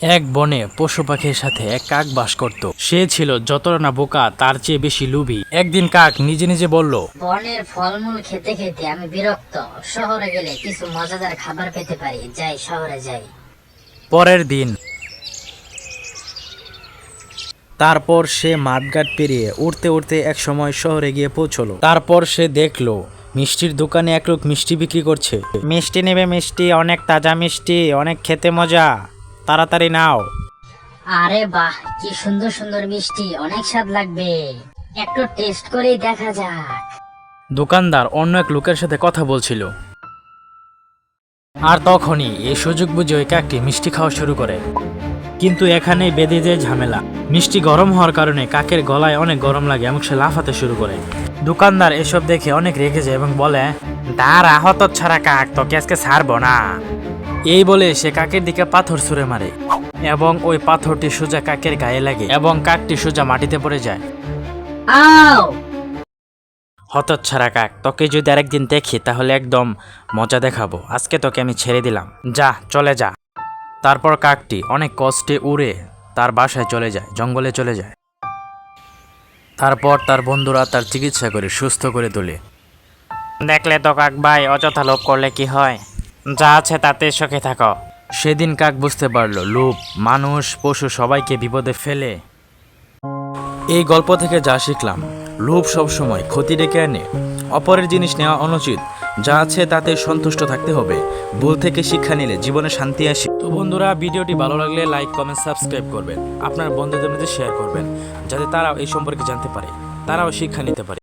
এক বনে পশু পাখির সাথে এক কাক বাস করত। সে ছিল যতটা না বোকা তার চেয়ে বেশি লুবি। একদিন কাক নিজে নিজে বলল বনের ফলমূল খেতে খেতে আমি বিরক্ত। শহরে গেলে কিছু মজাদার খাবার পেতে পারি। যাই শহরে যাই। পরের দিন তারপর সে মাঠঘাট পেরিয়ে উঠতে উঠতে এক সময় শহরে গিয়ে পৌঁছলো। তারপর সে দেখল মিষ্টির দোকানে এক লোক মিষ্টি বিক্রি করছে। মিষ্টি নেবে মিষ্টি অনেক তাজা মিষ্টি অনেক খেতে মজা। তাড়াতাড়ি নাও। আরে বাহ কি সুন্দর সুন্দর মিষ্টি অনেক স্বাদ লাগবে। একটু টেস্ট করেই দেখা যাক। দোকানদার অন্য এক লোকের সাথে কথা বলছিল। আর তখনই এই সুযোগ বুঝে ওই কাকটি মিষ্টি খাওয়া শুরু করে। কিন্তু এখানেই বেঁধে যায় ঝামেলা। মিষ্টি গরম হওয়ার কারণে কাকের গলায় অনেক গরম লাগে এবং সে লাফাতে শুরু করে। দোকানদার এসব দেখে অনেক রেগে যায় এবং বলে দাঁড়া হত ছাড়া কাক তোকে আজকে ছাড়বো না। এই বলে সে কাকের দিকে পাথর ছুঁড়ে মারে এবং ওই পাথরটি সোজা কাকের গায়ে লাগে এবং কাকটি সোজা মাটিতে পড়ে যায়। হতচ্ছাড়া কাক তোকে যদি আরেকদিন দেখি তাহলে একদম মজা দেখাবো। আজকে তোকে আমি ছেড়ে দিলাম। যা চলে যা। তারপর কাকটি অনেক কষ্টে উড়ে তার বাসায় চলে যায় জঙ্গলে চলে যায়। তারপর তার বন্ধুরা তার চিকিৎসা করে সুস্থ করে তোলে। দেখলে তো কাক ভাই অযথা লোভ করলে কি হয়? যা আছে তাতে সুখে থাকো। সেদিন কাক বুঝতে পারল, লোভ, মানুষ, পশু সবাইকে বিপদে ফেলে। এই গল্প থেকে যা শিখলাম, লোভ সবসময় ক্ষতি ডেকে আনে। অপরের জিনিস নেওয়া অনুচিত, যা আছে তাতে সন্তুষ্ট থাকতে হবে। ভুল থেকে শিক্ষা নিলে জীবনে শান্তি আসে। তো বন্ধুরা, ভিডিওটি ভালো লাগলে লাইক, কমেন্ট, সাবস্ক্রাইব করবেন। আপনার বন্ধুদের মধ্যে শেয়ার করবেন, যাতে তারাও এই সম্পর্কে জানতে পারে, তারাও শিক্ষা নিতে পারে।